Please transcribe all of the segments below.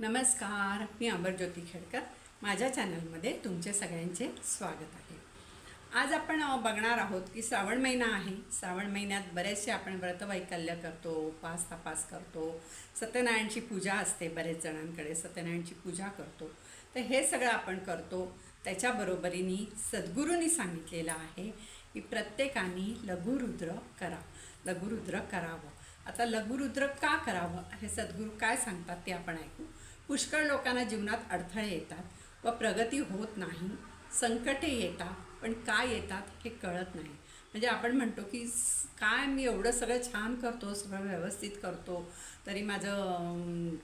नमस्कार मी अमरज्योती खेडकर. माझ्या चॅनलमध्ये तुमचे सगळ्यांचे स्वागत आहे. आज आपण बघणार आहोत की श्रावण महिना आहे. श्रावण महिन्यात बरेचसे आपण व्रतवैकल्य करतो उपास तपास करतो. सत्यनारायणची पूजा असते बरेच जणांकडे सत्यनारायणची पूजा करतो. तर हे सगळं आपण करतो. त्याच्याबरोबरीने सद्गुरूंनी सांगितलेलं आहे की प्रत्येकाने लघुरुद्र करा. लघुरुद्र करावं. आता लघुरुद्र का करावं? हे सद्गुरू काय सांगतात ते आपण ऐकू. पुष्कळ लोकांना जीवनात अडथळे येतात व प्रगती होत नाही संकटे येतात पण काय येतात हे कळत नाही. म्हणजे आपण म्हणतो की काय मी एवढं सगळं छान करतो सगळं व्यवस्थित करतो तरी माझं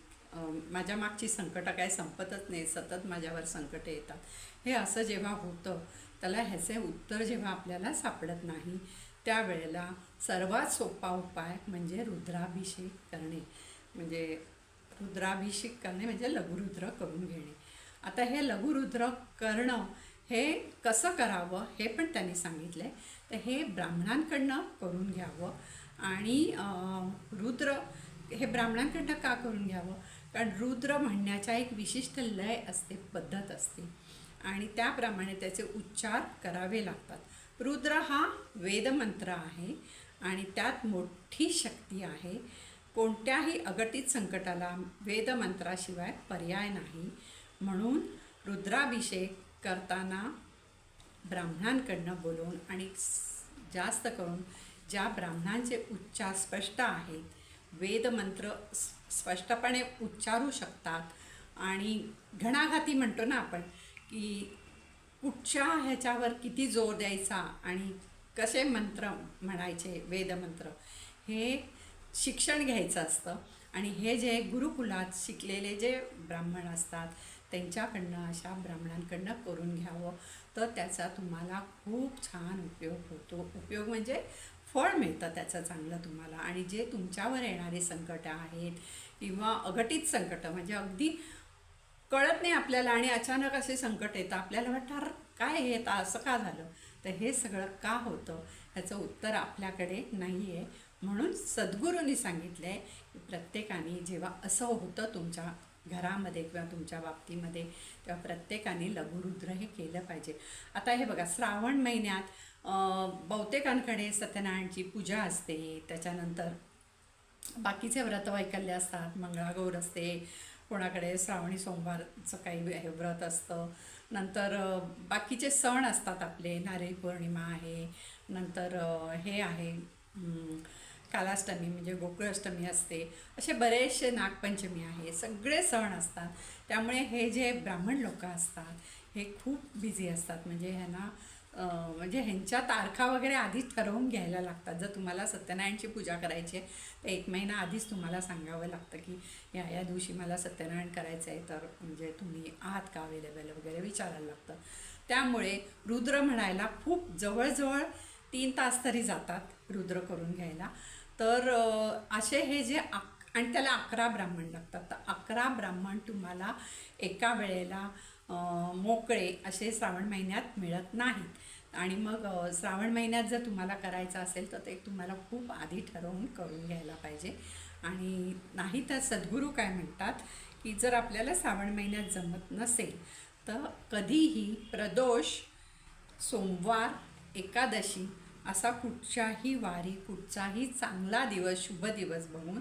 माझ्या मागची संकटं काय संपतच नाही सतत माझ्यावर संकटे येतात. हे असं जेव्हा होतं त्याला ह्याचे उत्तर जेव्हा आपल्याला सापडत नाही त्यावेळेला सर्वात सोपा उपाय म्हणजे रुद्राभिषेक करणे. म्हणजे रुद्राभिषेक करणे म्हणजे लघुरुद्र करून घेणे. आता हे लघुरुद्र करणं हे कसं करावं हे पण त्यांनी सांगितलं आहे तर हे ब्राह्मणांकडनं करून घ्यावं आणि रुद्र हे ब्राह्मणांकडनं का करून घ्यावं? कारण रुद्र म्हणण्याच्या एक विशिष्ट लय असते पद्धत असते. आणि त्याप्रमाणे त्याचे उच्चार करावे लागतात. रुद्र हा वेदमंत्र आहे आणि त्यात मोठी शक्ती आहे. कोणत्याही अगटित संकटाला वेदमंत्राशिवाय पर्याय नाही. म्हणून रुद्राभिषेक करताना ब्राह्मणांकडनं बोलून आणि जास्त करून ज्या ब्राह्मणांचे उच्चार स्पष्ट आहेत वेदमंत्र स्पष्टपणे उच्चारू शकतात. आणि घणाघाती म्हणतो ना आपण की कुठच्या ह्याच्यावर किती जोर द्यायचा आणि कसे मंत्र म्हणायचे वेदमंत्र हे शिक्षण घ्यायचं असतं. आणि हे जे गुरुकुलात शिकलेले जे ब्राह्मण असतात त्यांच्याकडनं अशा ब्राह्मणांकडनं करून घ्यावं. तर त्याचा तुम्हाला खूप छान उपयोग होतो. उपयोग म्हणजे फळ मिळतं त्याचं चांगलं तुम्हाला. आणि जे तुमच्यावर येणारे संकटं आहेत किंवा अघटित संकटं म्हणजे अगदी कळत नाही आपल्याला आणि अचानक असे संकट येतं आपल्याला वाटतं काय हे? येतं असं का झालं? तर हे सगळं का होतं? ह्याचं उत्तर आपल्याकडे नाही आहे म्हणून सद्गुरूंनी सांगितलं आहे की प्रत्येकाने जेव्हा असं होतं तुमच्या घरामध्ये किंवा तुमच्या बाबतीमध्ये तेव्हा प्रत्येकाने लघुरुद्र हे केलं पाहिजे. आता हे बघा श्रावण महिन्यात बहुतेकांकडे सत्यनारायणची पूजा असते. त्याच्यानंतर बाकीचे व्रतवैकल्य असतात मंगळागौर असते कोणाकडे श्रावणी सोमवारचं काही हे व्रत असतं. नंतर बाकीचे सण असतात आपले नारळी पौर्णिमा आहे नंतर हे आहे कालाष्टमी म्हणजे गोकुळाष्टमी असते असे बरेचसे नागपंचमी आहे सगळे सण असतात. त्यामुळे हे जे ब्राह्मण लोक असतात हे खूप बिझी असतात. म्हणजे ह्यांना म्हणजे ह्यांच्या तारखा वगैरे आधीच ठरवून घ्यायला लागतात. जर तुम्हाला सत्यनारायणची पूजा करायची आहे तर एक महिना आधीच तुम्हाला सांगावं लागतं की या या दिवशी मला सत्यनारायण करायचं आहे तर म्हणजे तुम्ही आहात का अवेलेबल वगैरे विचारायला लागतं. त्यामुळे रुद्र म्हणायला खूप जवळजवळ तीन तास तरी जातात रुद्र करून घ्यायला. तर असे हे जे आक आणि त्याला अकरा ब्राह्मण लागतात. तर अकरा ब्राह्मण तुम्हाला एका वेळेला मोकळे असे श्रावण महिन्यात मिळत नाहीत. आणि मग श्रावण महिन्यात जर तुम्हाला करायचं असेल तर ते तुम्हाला खूप आधी ठरवून करून घ्यायला पाहिजे. आणि नाही तर सद्गुरू काय म्हणतात की जर आपल्याला श्रावण महिन्यात जमत नसेल तर कधीही प्रदोष सोमवार एकादशी असा कुठच्याही वारी कुठचाही चांगला दिवस शुभ दिवस बघून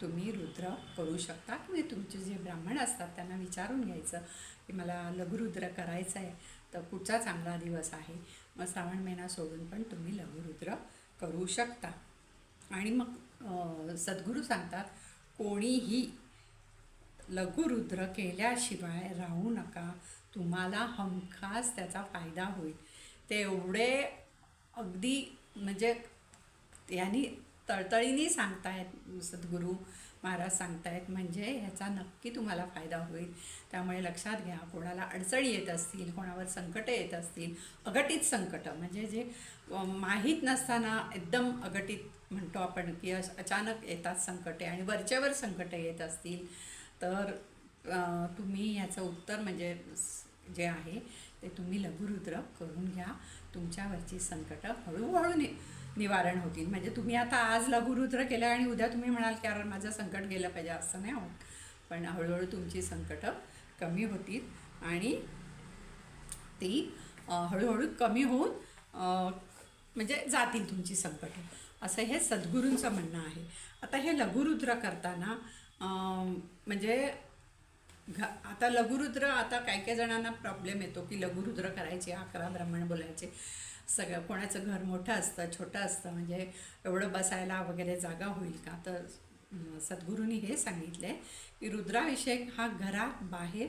तुम्ही रुद्र करू शकता. किंवा तुमचे जे ब्राह्मण असतात त्यांना विचारून घ्यायचं की मला लघुरुद्र करायचं आहे तर कुठचा चांगला दिवस आहे. मग श्रावण महिना सोडून पण तुम्ही लघुरुद्र करू शकता. आणि मग सद्गुरू सांगतात कोणीही लघुरुद्र केल्याशिवाय राहू नका. तुम्हाला हमखास त्याचा फायदा होईल. ते एवढे अगदी म्हणजे यांनी तळतळीने सांगतायत सद्गुरू महाराज सांगतायत म्हणजे ह्याचा नक्की तुम्हाला फायदा होईल. त्यामुळे लक्षात घ्या कोणाला अडचणी येत असतील कोणावर संकटं येत असतील अघटित संकटं म्हणजे जे माहीत नसताना एकदम अघटित म्हणतो आपण की अश- अचानक येतात संकटे आणि वरच्यावर संकटं येत असतील तर तुम्ही ह्याचं उत्तर म्हणजे जे आहे ते तुम्ही लघुरुद्र करून घ्या. तुमच्यावरची संकटं हळूहळू ने निवारण होतील. म्हणजे तुम्ही आता आज लघुरुद्र केलं आणि उद्या तुम्ही म्हणाल की अरे माझं संकट गेलं पाहिजे असं नाही होत. पण हळूहळू तुमची संकटं कमी होतील आणि ती हळूहळू कमी होऊन म्हणजे जातील तुमची संकटं. असं हे सद्गुरूंचं म्हणणं आहे. आता हे लघुरुद्र करताना म्हणजे घ आता लघुरुद्र आता काही काही जणांना प्रॉब्लेम येतो की लघुरुद्र करायचे अकरा ब्राह्मण बोलायचे. सगळं कोणाचं घर मोठं असतं छोटं असतं म्हणजे एवढं बसायला वगैरे जागा होईल का? तर सद्गुरूंनी हे सांगितलं आहे की रुद्राभिषेक हा घरात बाहेर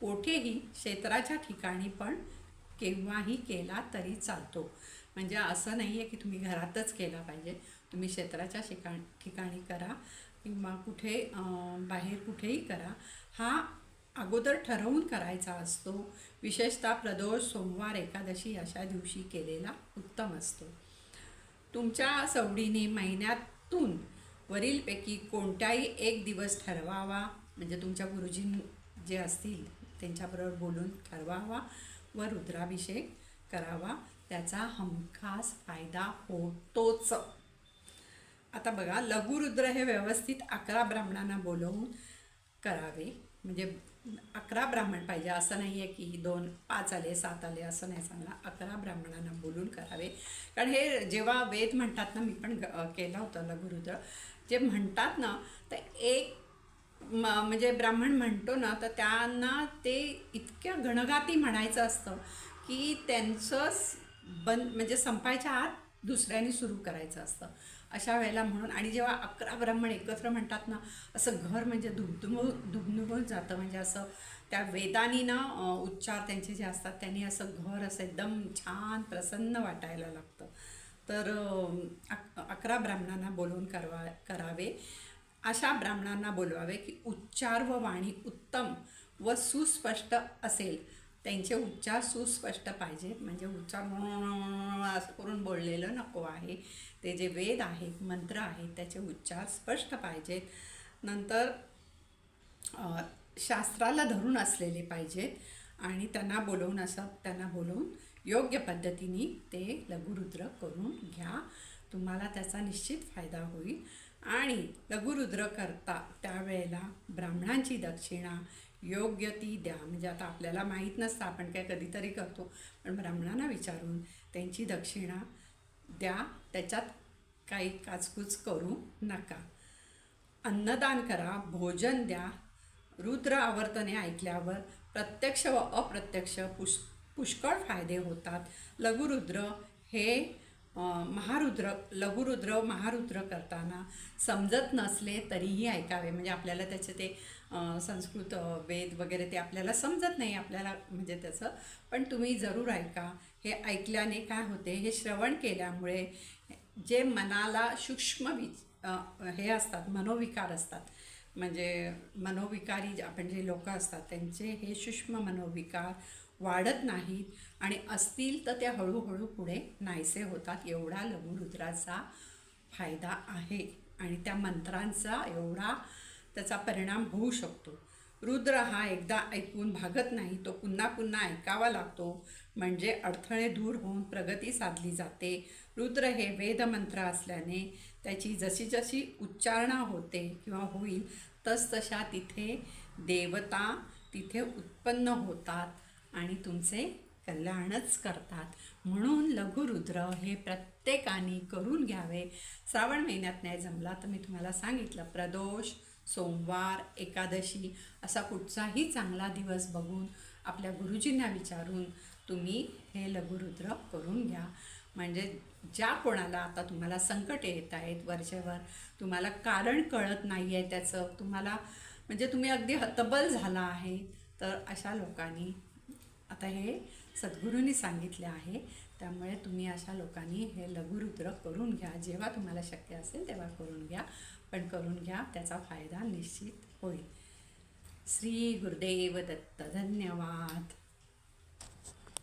कोठेही क्षेत्राच्या ठिकाणी पण केव्हाही केला तरी चालतो. म्हणजे असं नाही आहे की तुम्ही घरातच केला पाहिजे. तुम्ही क्षेत्राच्या ठिकाण ठिकाणी करा किंवा कुठे बाहेर कुठेही करा. हा अगोदर ठरवून करायचा असतो. विशेषतः प्रदोष सोमवार एकादशी अशा दिवशी केलेला उत्तम असतो. तुमच्या सवडीने महिन्यातून वरीलपैकी कोणताही एक दिवस ठरवावा म्हणजे तुमच्या गुरुजी जे असतील त्यांच्याबरोबर बोलून ठरवावा व रुद्राभिषेक करावा त्याचा हमखास फायदा होतोच. आता बघा लघुरुद्र हे व्यवस्थित अकरा ब्राह्मणांना बोलवून करावे. म्हणजे अकरा ब्राह्मण पाहिजे. असं नाही आहे की दोन पाच आले सात आले असं नाही सांगणार. अकरा ब्राह्मणांना बोलून करावे. कारण हे जेव्हा वेद म्हणतात ना मी पण केला केलं होतं लघुरुद्र जे म्हणतात ना तर एक म म्हणजे ब्राह्मण म्हणतो ना तर त्यांना ते इतक्या गणगाती म्हणायचं असतं की त्यांचं बंद म्हणजे संपायच्या आत दुसऱ्याने सुरू करायचं असतं. अशा वेळेला म्हणून. आणि जेव्हा अकरा ब्राह्मण एकत्र म्हणतात ना असं घर म्हणजे दुबदुब दुबनुबून जातं. म्हणजे असं त्या वेदानी ना उच्चार त्यांचे जे असतात त्यांनी असं घर असं एकदम छान प्रसन्न वाटायला लागतं. तर अक अकरा ब्राह्मणांना बोलवून करवा करावे. अशा ब्राह्मणांना बोलवावे की उच्चार व वाणी उत्तम व सुस्पष्ट असेल. त्यांचे उच्चार सुस्पष्ट पाहिजेत म्हणजे उच्चार असं करून बोललेलं नको आहे. ते जे वेद आहेत मंत्र आहेत त्याचे उच्चार स्पष्ट पाहिजेत. नंतर शास्त्राला धरून असलेले पाहिजेत आणि त्यांना बोलवून असं त्यांना बोलवून योग्य पद्धतीने ते लघुरुद्र करून घ्या. तुम्हाला त्याचा निश्चित फायदा होईल. आणि लघुरुद्र करता त्यावेळेला ब्राह्मणांची दक्षिणा योग्य ती द्या. म्हणजे आता आपल्याला माहीत नसतं आपण काय कधीतरी करतो. पण ब्राह्मणांना विचारून त्यांची दक्षिणा द्या. त्याच्यात काही काचकूच करू नका. अन्नदान करा भोजन द्या. रुद्र आवर्तने ऐकल्यावर प्रत्यक्ष व अप्रत्यक्ष पुष पुष्कळ फायदे होतात. लघुरुद्र हे महारुद्र लघुरुद्र महारुद्र करताना समजत नसले तरीही ऐकावे. म्हणजे आपल्याला त्याचे ते संस्कृत वेद वगैरे ते आपल्याला समजत नाही आपल्याला म्हणजे त्याचं. पण तुम्ही जरूर ऐका. हे ऐकल्याने काय होते? हे श्रवण केल्यामुळे जे मनाला सूक्ष्म वि हे असतात मनोविकार असतात. म्हणजे मनोविकारी आपण जे लोक असतात त्यांचे हे सूक्ष्म मनोविकार वाढत नाहीत आणि असतील तर ते हळूहळू पुढे नाहीसे होतात. एवढा लघुरुद्राचा फायदा आहे. आणि त्या मंत्रांचा एवढा त्याचा परिणाम होऊ शकतो. रुद्र हा एकदा ऐकून भागत नाही तो पुन्हा पुन्हा ऐकावा लागतो. म्हणजे अडथळे दूर होऊन प्रगती साधली जाते. रुद्र हे वेदमंत्र असल्याने त्याची जशी जशी उच्चारणा होते किंवा होईल तसतशा तिथे देवता तिथे उत्पन्न होतात आणि तुमचे कल्याणच करतात. म्हणून लघुरुद्र हे प्रत्येकाने करून घ्यावे. श्रावण महिन्यात नाही जमला तर मी तुम्हाला सांगितलं. प्रदोष सोमवार एकादशी असा कुठचाही चांगला दिवस बघून आपल्या गुरुजींना विचारून तुम्ही हे लघुरुद्र करून घ्या. म्हणजे ज्या कोणाला आता तुम्हाला संकट येत आहेत वर्षभर तुम्हाला कारण कळत नाही आहे त्याचं तुम्हाला म्हणजे तुम्ही अगदी हतबल झाला आहे तर अशा लोकांनी आता हे सद्गुरूंनी सांगितले आहे त्यामुळे तुम्ही अशा लोकांनी हे लघुरुद्र करून घ्या. जेव्हा तुम्हाला शक्य असेल तेव्हा करून घ्या पण करून घ्या त्याचा फायदा निश्चित होईल. श्री गुरुदेव दत्त धन्यवाद.